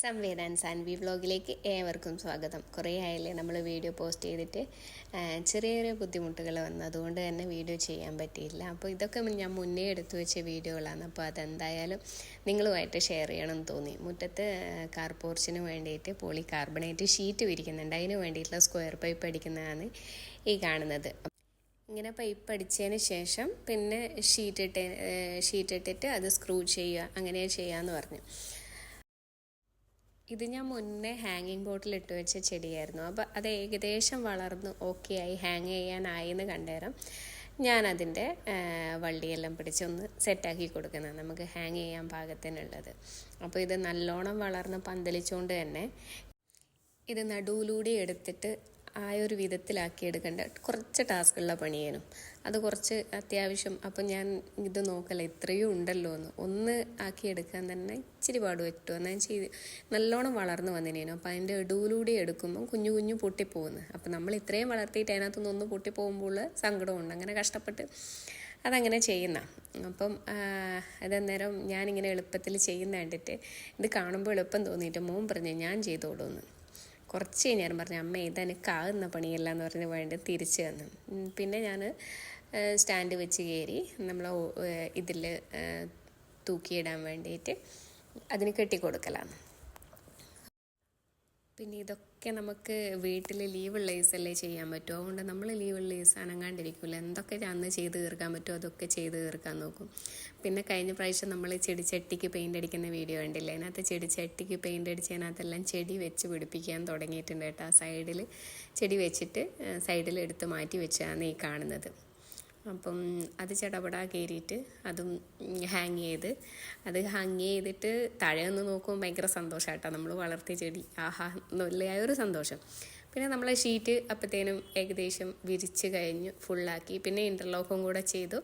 സംവേദൻ സാൻവി വ്ലോഗിലേക്ക് ഏവർക്കും സ്വാഗതം. കുറേ ആയില്ലേ നമ്മൾ വീഡിയോ പോസ്റ്റ് ചെയ്തിട്ട് ചെറിയ ചെറിയ ബുദ്ധിമുട്ടുകൾ വന്നു. അതുകൊണ്ട് തന്നെ വീഡിയോ ചെയ്യാൻ പറ്റിയില്ല. അപ്പോൾ ഇതൊക്കെ ഞാൻ മുന്നേ എടുത്തു വെച്ച വീഡിയോകളാണ്. അപ്പോൾ അതെന്തായാലും നിങ്ങളുമായിട്ട് ഷെയർ ചെയ്യണമെന്ന് തോന്നി. മുറ്റത്ത് കാർപോർച്ചിന് വേണ്ടിയിട്ട് പോളി കാർബണേറ്റ് ഷീറ്റ് വിരിക്കുന്നുണ്ട്. അതിന് വേണ്ടിയിട്ടുള്ള സ്ക്വയർ പൈപ്പ് അടിക്കുന്നതാണ് ഈ കാണുന്നത്. ഇങ്ങനെ പൈപ്പ് അടിച്ചതിന് ശേഷം പിന്നെ ഷീറ്റ് ഇട്ട് ഷീറ്റ് ഇട്ടിട്ട് അത് സ്ക്രൂ ചെയ്യുക. അങ്ങനെ ചെയ്യാമെന്ന് പറഞ്ഞു. ഇത് ഞാൻ മുന്നേ ഹാങ്ങിങ് ബോട്ടിൽ ഇട്ട് വെച്ച ചെടിയായിരുന്നു. അപ്പോൾ അത് ഏകദേശം വളർന്ന് ഓക്കെ ആയി ഹാങ് ചെയ്യാനായി എന്ന് കണ്ടേരം. ഞാനതിന്റെ വള്ളിയെല്ലാം പിടിച്ചൊന്ന് സെറ്റാക്കി കൊടുക്കുന്നത് നമുക്ക് ഹാങ് ചെയ്യാൻ പാകത്തിനുള്ളത്. അപ്പോൾ ഇത് നല്ലോണം വളർന്ന് പന്തലിച്ചുകൊണ്ട് തന്നെ ഇത് നടുവിലൂടെ എടുത്തിട്ട് ആ ഒരു വിധത്തിലാക്കി എടുക്കേണ്ട. കുറച്ച് ടാസ്കുള്ള പണിയേനും. അത് കുറച്ച് അത്യാവശ്യം. അപ്പം ഞാൻ ഇത് നോക്കല ഇത്രയും ഉണ്ടല്ലോ എന്ന്. ഒന്ന് ആക്കി എടുക്കാൻ തന്നെ ഇച്ചിരി പാട് പറ്റുമോ എന്നാൽ ചെയ്ത് നല്ലോണം വളർന്നു വന്നിനേനു. അപ്പം അതിന്റെ ഇടൂലൂടെ എടുക്കുമ്പം കുഞ്ഞു കുഞ്ഞു പൊട്ടിപ്പോകുന്നു. അപ്പം നമ്മൾ ഇത്രയും വളർത്തിയിട്ട് അതിനകത്തുനിന്ന് ഒന്ന് പൊട്ടിപ്പോകുമ്പോൾ സങ്കടമുണ്ട്. അങ്ങനെ കഷ്ടപ്പെട്ട് അതങ്ങനെ ചെയ്യുന്ന. അപ്പം അതന്നേരം ഞാനിങ്ങനെ എളുപ്പത്തിൽ ചെയ്യുന്ന കണ്ടിട്ട് ഇത് കാണുമ്പോൾ എളുപ്പം തോന്നിയിട്ട് മോൻ പറഞ്ഞു ഞാൻ ചെയ്തോളൂന്ന്. കുറച്ച് കഴിഞ്ഞാൽ പറഞ്ഞു അമ്മ ഇതെനിക്കാകുന്ന പണിയല്ല എന്ന് പറഞ്ഞ് വേണ്ടി തിരിച്ചു തന്നു പിന്നെ ഞാൻ സ്റ്റാൻഡ് വെച്ച് കയറി നമ്മൾ ഇതിൽ തൂക്കിയിടാൻ വേണ്ടിയിട്ട് അതിന് കെട്ടിക്കൊടുക്കലാണ്. പിന്നെ ഇതൊക്കെ നമുക്ക് വീട്ടിൽ ലീവുള്ള ദിവസമല്ലേ ചെയ്യാൻ പറ്റുമോ അതുകൊണ്ട് നമ്മൾ ലീവുള്ള ദിവസം അനങ്ങാണ്ടിരിക്കില്ല എന്തൊക്കെ അന്ന് ചെയ്ത് തീർക്കാൻ പറ്റുമോ അതൊക്കെ ചെയ്ത് തീർക്കാൻ നോക്കും. പിന്നെ കഴിഞ്ഞ പ്രാവശ്യം നമ്മൾ ചെടിച്ചട്ടിക്ക് പെയിന്റ് അടിക്കുന്ന വീഡിയോ ഉണ്ടല്ലേ അതിനകത്ത് ചെടിച്ചട്ടിക്ക് പെയിന്റ് അടിച്ചതിനകത്തെല്ലാം ചെടി വെച്ച് പിടിപ്പിക്കാൻ തുടങ്ങിയിട്ടുണ്ട് കേട്ടോ. സൈഡിൽ ചെടി വെച്ചിട്ട് സൈഡിൽ എടുത്ത് മാറ്റി വെച്ചാണ് ഈ കാണുന്നത്. അപ്പം അത് ചടപടാ കയറിയിട്ട് അതും ഹാങ് ചെയ്ത്. അത് ഹാങ് ചെയ്തിട്ട് താഴെ നിന്ന് നോക്കുമ്പോൾ ഭയങ്കര സന്തോഷമായിട്ടാണ് നമ്മൾ വളർത്തിയ ചെടി. ആഹാ എന്നുള്ള ഒരു സന്തോഷം. പിന്നെ നമ്മൾ ഷീറ്റ് അപ്പോഴത്തേനും ഏകദേശം വിരിച്ച് കഴിഞ്ഞ് ഫുള്ളാക്കി പിന്നെ ഇന്റർലോക്കും കൂടെ ചെയ്തു.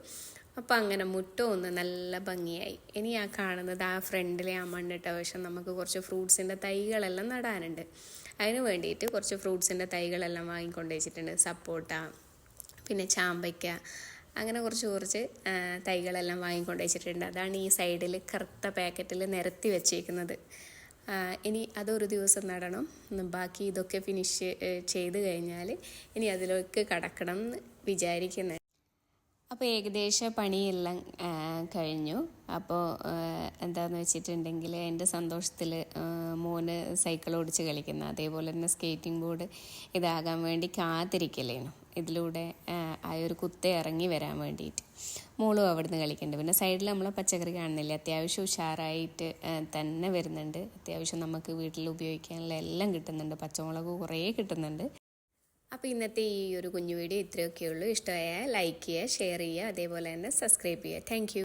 അപ്പോൾ അങ്ങനെ മുറ്റം ഒന്ന് നല്ല ഭംഗിയായി. ഇനി ആ കാണുന്നത് ആ ഫ്രണ്ടിലെ ആ മണ്ണിട്ട വശം നമുക്ക് കുറച്ച് ഫ്രൂട്ട്സിന്റെ തൈകളെല്ലാം നടാനുണ്ട്. അതിന് വേണ്ടിയിട്ട് കുറച്ച് ഫ്രൂട്ട്സിന്റെ തൈകളെല്ലാം വാങ്ങിക്കൊണ്ട് വെച്ചിട്ടുണ്ട്. സപ്പോട്ട പിന്നെ ചാമ്പയ്ക്ക അങ്ങനെ കുറച്ച് കുറച്ച് തൈകളെല്ലാം വാങ്ങിക്കൊണ്ട് വെച്ചിട്ടുണ്ട്. അതാണ് ഈ സൈഡിൽ കറുത്ത പാക്കറ്റിൽ നിരത്തി വെച്ചേക്കുന്നത്. ഇനി അതൊരു ദിവസം നടണം. ബാക്കി ഇതൊക്കെ ഫിനിഷ് ചെയ്ത് കഴിഞ്ഞാൽ ഇനി അതിലേക്ക് കടക്കണം എന്ന് വിചാരിക്കുന്നത് അപ്പോൾ ഏകദേശം പണിയെല്ലാം കഴിഞ്ഞു. അപ്പോൾ എന്താണെന്ന് വെച്ചിട്ടുണ്ടെങ്കിൽ എന്റെ സന്തോഷത്തിൽ മോന് സൈക്കിൾ ഓടിച്ച് കളിക്കുന്ന. അതേപോലെ തന്നെ സ്കേറ്റിംഗ് ബോർഡ് ഇതാകാൻ വേണ്ടി കാത്തിരിക്കലേനു. ഇതിലൂടെ ആ, ഒരു കുത്ത ഇറങ്ങി വരാൻ വേണ്ടിയിട്ട് മോളും അവിടുന്ന് കളിക്കുന്നുണ്ട് പിന്നെ സൈഡിൽ നമ്മൾ പച്ചക്കറി കാണുന്നില്ല അത്യാവശ്യം ഉഷാറായിട്ട് തന്നെ വരുന്നുണ്ട്. അത്യാവശ്യം നമുക്ക് വീട്ടിൽ ഉപയോഗിക്കാനുള്ള എല്ലാം കിട്ടുന്നുണ്ട്. പച്ചമുളക് കുറേ കിട്ടുന്നുണ്ട്. അപ്പോൾ ഇന്നത്തെ ഈ ഒരു കുഞ്ഞു വീഡിയോ ഇത്രയൊക്കെയുള്ളൂ. ഇഷ്ടമായാൽ ലൈക്ക് ചെയ്യുക ഷെയർ ചെയ്യുക അതേപോലെ തന്നെ സബ്സ്ക്രൈബ് ചെയ്യുക. താങ്ക്